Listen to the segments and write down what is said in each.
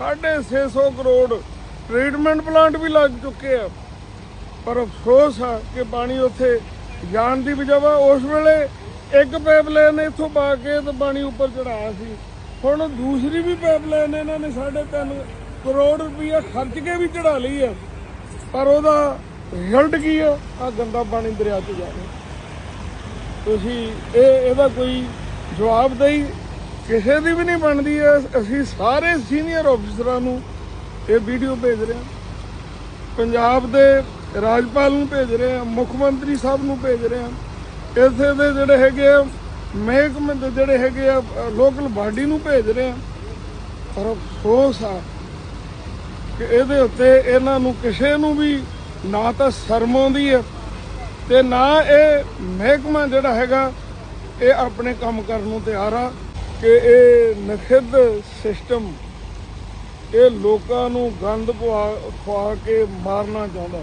650 crore treatment plant ਵੀ ਲੱਗ ਚੁੱਕੇ ਆ। ਪਰ ਅਫਸੋਸ ਆ ਕਿ ਪਾਣੀ ਉੱਥੇ ਜਾਣ ਦੀ ਵਜ੍ਹਾ ਉਸ ਵੇਲੇ ਇੱਕ ਪਾਈਪਲਾਈਨ ਇੱਥੋਂ ਪਾ ਕੇ ਤੇ ਪਾਣੀ ਉੱਪਰ ਚੜਾਇਆ ਸੀ। ਹੁਣ ਦੂਸਰੀ ਵੀ ਪਾਈਪਲਾਈਨ ਇਹਨਾਂ ਨੇ 3.5 ਕਰੋੜ ਰੁਪਈਆ ਖਰਚ ਕੇ ਵੀ ਚੜਾ ਲਈ ਆ। ਪਰ ਉਹਦਾ ਰਿਜ਼ਲਟ ਕੀ ਆ? ਆ ਗੰਦਾ ਪਾਣੀ ਦਰਿਆ 'ਚ ਜਾ ਰਿਹਾ। ਤੁਸੀਂ ਇਹ ਇਹਦਾ ਕੋਈ ਜਵਾਬ ਦੇਈ ਕਿਸੇ ਦੀ ਵੀ ਨਹੀਂ ਬਣਦੀ ਹੈ। ਅਸੀਂ ਸਾਰੇ ਸੀਨੀਅਰ ਅਫਸਰਾਂ ਨੂੰ ਇਹ ਵੀਡੀਓ ਭੇਜ ਰਹੇ ਹਾਂ। ਪੰਜਾਬ ਦੇ ਰਾਜਪਾਲ ਨੂੰ ਭੇਜ ਰਹੇ ਹਾਂ, ਮੁੱਖ ਮੰਤਰੀ ਸਾਹਿਬ ਨੂੰ ਭੇਜ ਰਹੇ ਹਾਂ। ਇੱਥੇ ਦੇ ਜਿਹੜੇ ਹੈਗੇ ਆ, ਮਹਿਕਮੇ ਦੇ ਜਿਹੜੇ ਹੈਗੇ ਆ ਲੋਕਲ ਬਾਡੀ ਨੂੰ ਭੇਜ ਰਹੇ ਹਾਂ। ਪਰ ਅਫਸੋਸ ਆ ਕਿ ਇਹਦੇ ਉੱਤੇ ਇਹਨਾਂ ਨੂੰ ਕਿਸੇ ਨੂੰ ਵੀ ਨਾ ਤਾਂ ਸ਼ਰਮ ਆਉਂਦੀ ਹੈ ਤੇ ਨਾ ਇਹ ਮਹਿਕਮਾ ਜਿਹੜਾ ਹੈਗਾ, ਇਹ ਆਪਣੇ ਕੰਮ ਕਰਨ ਨੂੰ ਤਿਆਰ ਆ। ਕਿ ਇਹ ਨਖਿੱਧ ਸਿਸਟਮ ਇਹ ਲੋਕਾਂ ਨੂੰ ਗੰਦ ਪਵਾ ਖਵਾ ਕੇ ਮਾਰਨਾ ਚਾਹੁੰਦਾ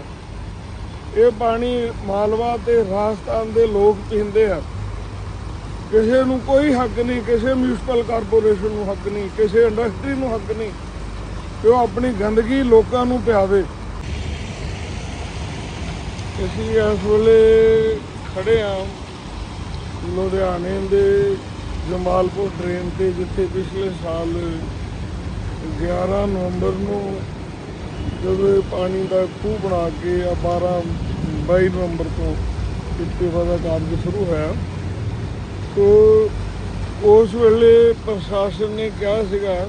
ਇਹ ਪਾਣੀ ਮਾਲਵਾ ਤੇ ਰਾਜਸਥਾਨ ਦੇ ਲੋਕ ਪੀਂਦੇ ਆ। ਕਿਸੇ ਨੂੰ ਕੋਈ ਹੱਕ ਨਹੀਂ, ਕਿਸੇ ਮਿਊਨਿਸਪਲ ਕਾਰਪੋਰੇਸ਼ਨ ਨੂੰ ਹੱਕ ਨਹੀਂ, ਕਿਸੇ ਇੰਡਸਟਰੀ ਨੂੰ ਹੱਕ ਨਹੀਂ ਕਿ ਉਹ ਆਪਣੀ ਗੰਦਗੀ ਲੋਕਾਂ ਨੂੰ ਪਿਆਵੇ। ਅਸੀਂ ਇਸ ਵੇਲੇ ਖੜੇ ਆ ਲੁਧਿਆਣੇ ਦੇ ਜਮਾਲਪੁਰ ਟ੍ਰੇਨ ਤੇ, ਜਿੱਥੇ ਪਿਛਲੇ ਸਾਲ 11 ਨਵੰਬਰ ਨੂੰ ਜਦੋਂ ਪਾਣੀ ਦਾ ਖੂਹ ਬਣਾ ਕੇ ਆ 12 22 ਨਵੰਬਰ ਤੋਂ ਇਸਤੀਫਾ ਦਾ ਕਾਰਜ ਸ਼ੁਰੂ ਹੋਇਆ। ਤੋ ਉਸ ਵੇਲੇ ਪ੍ਰਸ਼ਾਸਨ ਨੇ ਕਿਹਾ ਸੀਗਾ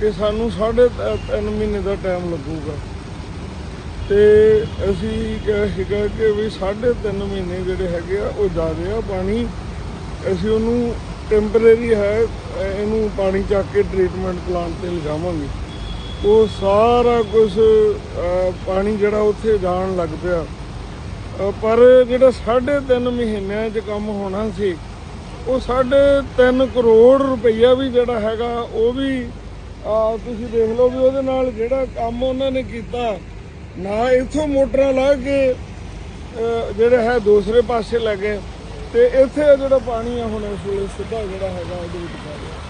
ਕਿ ਸਾਨੂੰ ਸਾਢੇ ਤ- ਤਿੰਨ ਮਹੀਨੇ ਦਾ ਟਾਈਮ ਲੱਗੂਗਾ। ਤੇ ਅਸੀਂ ਕਿਹਾ ਸੀਗਾ ਕਿ ਵੀ ਸਾਢੇ ਤਿੰਨ ਮਹੀਨੇ ਜਿਹੜੇ ਹੈਗੇ ਆ, ਉਹ ਜ਼ਿਆਦਾ ਆ ਪਾਣੀ। ਅਸੀਂ ਉਹਨੂੰ ਟੈਂਪਰੇਰੀ ਹੈ ਇਹਨੂੰ ਪਾਣੀ ਚੱਕ ਕੇ ਟ੍ਰੀਟਮੈਂਟ ਪਲਾਂਟ ਤੇ ਲਿਜਾਵਾਂਗੇ। ਉਹ ਸਾਰਾ ਕੁਝ ਪਾਣੀ ਜਿਹੜਾ ਉੱਥੇ ਜਾਣ ਲੱਗ ਪਿਆ। ਪਰ ਜਿਹੜਾ ਸਾਢੇ ਤਿੰਨ ਮਹੀਨਿਆਂ 'ਚ ਕੰਮ ਹੋਣਾ ਸੀ, ਉਹ ਸਾਢੇ ਤਿੰਨ ਕਰੋੜ ਰੁਪਈਆ ਵੀ ਜਿਹੜਾ ਹੈਗਾ, ਉਹ ਵੀ ਤੁਸੀਂ ਦੇਖ ਲਓ ਵੀ ਉਹਦੇ ਨਾਲ ਜਿਹੜਾ ਕੰਮ ਉਹਨਾਂ ਨੇ ਕੀਤਾ, ਨਾ ਇਥੋਂ ਮੋਟਰਾਂ ਲਾ ਕੇ, ਅਹ ਜਿਹੜੇ ਹੈ ਦੂਸਰੇ ਪਾਸੇ ਲੈ ਗਏ। ਤੇ ਇੱਥੇ ਜਿਹੜਾ ਪਾਣੀ ਆ ਹੁਣ ਇਸ ਵੇਲੇ ਸਿੱਧਾ ਜਿਹੜਾ ਹੈਗਾ ਉਹਦੇ ਵਿੱਚ ਪਾ ਰਿਹਾ।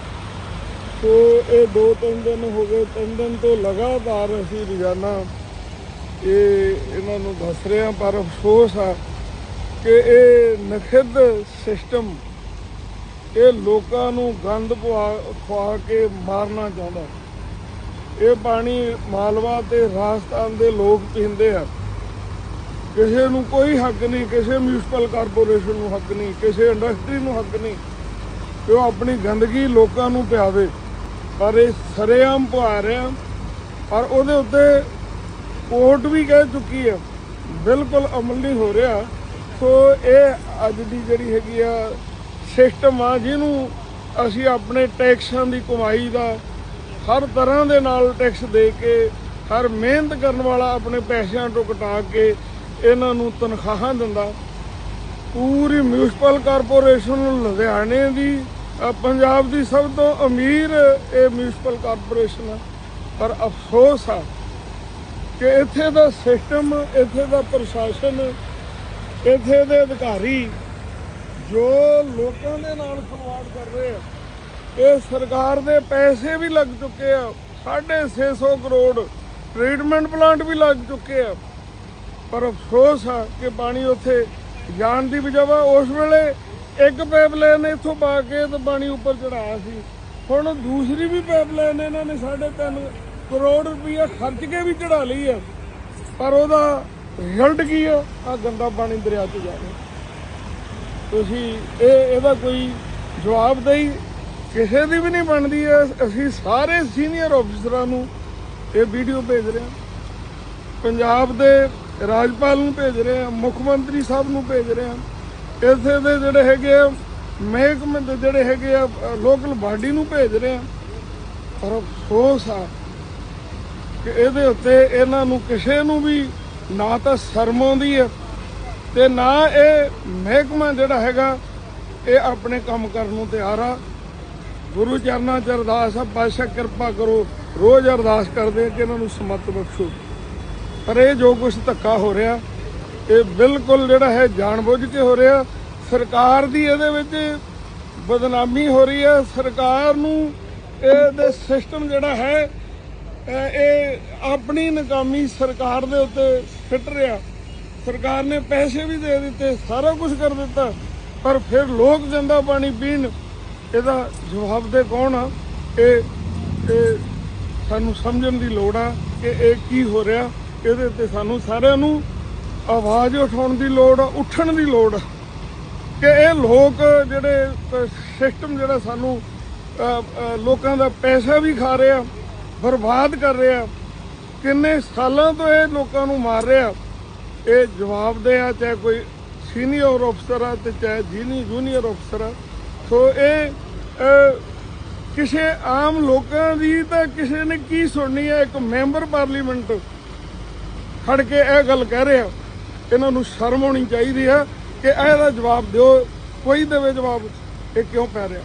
ਸੋ ਇਹ ਦੋ ਤਿੰਨ ਦਿਨ ਹੋ ਗਏ, ਤਿੰਨ ਦਿਨ ਤੋਂ ਲਗਾਤਾਰ ਅਸੀਂ ਰੋਜ਼ਾਨਾ ਇਹ ਇਹਨਾਂ ਨੂੰ ਦੱਸ ਰਹੇ ਹਾਂ, ਪਰ ਅਫਸੋਸ ਆ ਕਿ ਇਹ ਨਖਿੱਧ ਸਿਸਟਮ ਇਹ ਲੋਕਾਂ ਨੂੰ ਗੰਦ ਪਵਾ ਖਵਾ ਕੇ ਮਾਰਨਾ ਚਾਹੁੰਦਾ। ਇਹ ਪਾਣੀ ਮਾਲਵਾ ਤੇ ਰਾਜਸਥਾਨ ਦੇ ਲੋਕ ਪੀਂਦੇ ਆ। ਕਿਸੇ ਨੂੰ ਕੋਈ ਹੱਕ ਨਹੀਂ, ਕਿਸੇ ਮਿਊਨਿਸਪਲ ਕਾਰਪੋਰੇਸ਼ਨ ਨੂੰ ਹੱਕ ਨਹੀਂ, ਕਿਸੇ ਇੰਡਸਟਰੀ ਨੂੰ ਹੱਕ ਨਹੀਂ ਕਿ ਉਹ ਆਪਣੀ ਗੰਦਗੀ ਲੋਕਾਂ ਨੂੰ ਪਿਆਵੇ। ਪਰ ਇਹ ਸਰੇਆਮ ਪਵਾ ਰਿਹਾ ਪਰ ਉਹਦੇ ਉੱਤੇ ਕੋਰਟ ਵੀ ਕਹਿ ਚੁੱਕੀ ਹੈ ਬਿਲਕੁਲ ਅਮਲ ਨਹੀਂ ਹੋ ਰਿਹਾ। ਸੋ ਇਹ ਅੱਜ ਦੀ ਜਿਹੜੀ ਹੈਗੀ ਆ ਸਿਸਟਮ ਆ, ਜਿਹਨੂੰ ਅਸੀਂ ਆਪਣੇ ਟੈਕਸਾਂ ਦੀ ਕਮਾਈ ਦਾ ਹਰ ਤਰ੍ਹਾਂ ਦੇ ਨਾਲ ਟੈਕਸ ਦੇ ਕੇ, ਹਰ ਮਿਹਨਤ ਕਰਨ ਵਾਲਾ ਆਪਣੇ ਪੈਸਿਆਂ ਤੋਂ ਕਟਾ ਕੇ ਇਹਨਾਂ ਨੂੰ ਤਨਖਾਹਾਂ ਦਿੰਦਾ। ਪੂਰੀ ਮਿਊਨਿਸਪਲ ਕਾਰਪੋਰੇਸ਼ਨ ਲੁਧਿਆਣੇ ਦੀ ਪੰਜਾਬ ਦੀ ਸਭ ਤੋਂ ਅਮੀਰ ਇਹ ਮਿਊਨਿਸਪਲ ਕਾਰਪੋਰੇਸ਼ਨ ਹੈ ਪਰ ਅਫਸੋਸ ਆ ਕਿ ਇੱਥੇ ਦਾ ਸਿਸਟਮ ਇੱਥੇ ਦਾ ਪ੍ਰਸ਼ਾਸਨ, ਇੱਥੇ ਦੇ ਅਧਿਕਾਰੀ ਜੋ ਲੋਕਾਂ ਦੇ ਨਾਲ ਖਿਲਵਾੜ ਕਰ ਰਹੇ ਆ, ਇਹ ਸਰਕਾਰ ਦੇ ਪੈਸੇ ਵੀ ਲੱਗ ਚੁੱਕੇ ਆ। 650 ਕਰੋੜ ਟ੍ਰੀਟਮੈਂਟ ਪਲਾਂਟ ਵੀ ਲੱਗ ਚੁੱਕੇ ਆ। ਪਰ ਅਫਸੋਸ ਆ ਕਿ ਪਾਣੀ ਉੱਥੇ ਜਾਣ ਦੀ ਵਜ੍ਹਾ ਉਸ ਵੇਲੇ ਇੱਕ ਪਾਈਪਲਾਈਨ ਇੱਥੋਂ ਪਾ ਕੇ ਤੇ ਪਾਣੀ ਉੱਪਰ ਚੜਾਇਆ ਸੀ। ਹੁਣ ਦੂਸਰੀ ਵੀ ਪਾਈਪਲਾਈਨ ਇਹਨਾਂ ਨੇ 3.5 ਕਰੋੜ ਰੁਪਈਆ ਖਰਚ ਕੇ ਵੀ ਚੜਾ ਲਈ ਆ। ਪਰ ਉਹਦਾ ਰਿਜ਼ਲਟ ਕੀ ਆ? ਆ ਗੰਦਾ ਪਾਣੀ ਦਰਿਆ 'ਚ ਜਾ ਰਿਹਾ। ਤੁਸੀਂ ਇਹ, ਇਹਦਾ ਕੋਈ ਜਵਾਬ ਦੇਈ? ਕਿਸੇ ਦੀ ਵੀ ਨਹੀਂ ਬਣਦੀ। ਹੈ ਅਸੀਂ ਸਾਰੇ ਸੀਨੀਅਰ ਅਫਸਰਾਂ ਨੂੰ ਇਹ ਵੀਡੀਓ ਭੇਜ ਰਹੇ ਹਾਂ। ਪੰਜਾਬ ਦੇ ਰਾਜਪਾਲ ਨੂੰ ਭੇਜ ਰਹੇ ਹਾਂ, ਮੁੱਖ ਮੰਤਰੀ ਸਾਹਿਬ ਨੂੰ ਭੇਜ ਰਹੇ ਹਾਂ। ਇੱਥੇ ਦੇ ਜਿਹੜੇ ਹੈਗੇ ਆ, ਮਹਿਕਮੇ ਦੇ ਜਿਹੜੇ ਹੈਗੇ ਆ, ਲੋਕਲ ਬਾਡੀ ਨੂੰ ਭੇਜ ਰਹੇ ਹਾਂ। ਪਰ ਅਫਸੋਸ ਆ ਕਿ ਇਹਦੇ ਉੱਤੇ ਇਹਨਾਂ ਨੂੰ ਕਿਸੇ ਨੂੰ ਵੀ ਨਾ ਤਾਂ ਸ਼ਰਮ ਆਉਂਦੀ ਹੈ ਤੇ ਨਾ ਇਹ ਮਹਿਕਮਾ ਜਿਹੜਾ ਹੈਗਾ, ਇਹ ਆਪਣੇ ਕੰਮ ਕਰਨ ਨੂੰ ਤਿਆਰ ਆ। ਗੁਰੂ ਚਰਨਾਂ 'ਚ ਅਰਦਾਸ ਆ ਪਾਤਸ਼ਾਹ ਕਿਰਪਾ ਕਰੋ, ਰੋਜ਼ ਅਰਦਾਸ ਕਰਦੇ ਆ ਕਿ ਇਹਨਾਂ ਨੂੰ ਸਮਤ ਬਖਸ਼ੋ। ਪਰ ਇਹ ਜੋ ਕੁਝ ਧੱਕਾ ਹੋ ਰਿਹਾ, ਇਹ ਬਿਲਕੁਲ ਜਿਹੜਾ ਹੈ ਜਾਣਬੁੱਝ ਕੇ ਹੋ ਰਿਹਾ। ਸਰਕਾਰ ਦੀ ਇਹਦੇ ਵਿੱਚ ਬਦਨਾਮੀ ਹੋ ਰਹੀ ਹੈ। ਸਰਕਾਰ ਨੂੰ ਇਹਦੇ ਸਿਸਟਮ ਜਿਹੜਾ ਹੈ, ਇਹ ਆਪਣੀ ਨਕਾਮੀ ਸਰਕਾਰ ਦੇ ਉੱਤੇ ਫਿੱਟ ਰਿਹਾ। ਸਰਕਾਰ ਨੇ ਪੈਸੇ ਵੀ ਦੇ ਦਿੱਤੇ, ਸਾਰਾ ਕੁਝ ਕਰ ਦਿੱਤਾ, ਪਰ ਫਿਰ ਲੋਕ ਗੰਦਾ ਪਾਣੀ ਪੀਣ, ਇਹਦਾ ਜਵਾਬ ਦੇ ਕੌਣ ਆ? ਇਹ ਸਾਨੂੰ ਸਮਝਣ ਦੀ ਲੋੜ ਆ ਕਿ ਇਹ ਕੀ ਹੋ ਰਿਹਾ। ਇਹਦੇ ਤੇ ਸਾਨੂੰ ਸਾਰਿਆਂ ਨੂੰ ਆਵਾਜ਼ ਉਠਾਉਣ ਦੀ ਲੋੜ ਆ ਉੱਠਣ ਦੀ ਲੋੜ। ਆ ਕਿ ਇਹ ਲੋਕ ਜਿਹੜੇ ਸਿਸਟਮ ਜਿਹੜਾ ਸਾਨੂੰ ਲੋਕਾਂ ਦਾ ਪੈਸਾ ਵੀ ਖਾ ਰਿਹਾ, ਬਰਬਾਦ ਕਰ ਰਿਹਾ, ਕਿੰਨੇ ਸਾਲਾਂ ਤੋਂ ਇਹ ਲੋਕਾਂ ਨੂੰ ਮਾਰ ਰਿਹਾ। ਇਹ ਜਵਾਬਦੇ ਆ, ਚਾਹੇ ਕੋਈ ਸੀਨੀਅਰ ਅਫਸਰ ਆ ਤੇ ਚਾਹੇ ਜੀਨੀ ਜੂਨੀਅਰ ਅਫਸਰ ਆ। ਸੋ ਇਹ ਕਿਸੇ ਆਮ ਲੋਕਾਂ ਦੀ ਤਾਂ ਕਿਸੇ ਨੇ ਕੀ ਸੁਣਨੀ ਹੈ? ਇੱਕ ਮੈਂਬਰ ਪਾਰਲੀਮੈਂਟ ਖੜ ਕੇ ਇਹ ਗੱਲ ਕਹਿ ਰਿਹਾ ਇਹਨਾਂ ਨੂੰ ਸ਼ਰਮ ਹੋਣੀ ਚਾਹੀਦੀ ਹੈ ਕਿ ਇਹਦਾ ਜਵਾਬ ਦਿਓ, ਕੋਈ ਦੇਵੇ ਜਵਾਬ, ਇਹ ਕਿਉਂ ਕਹਿ ਰਿਹਾ?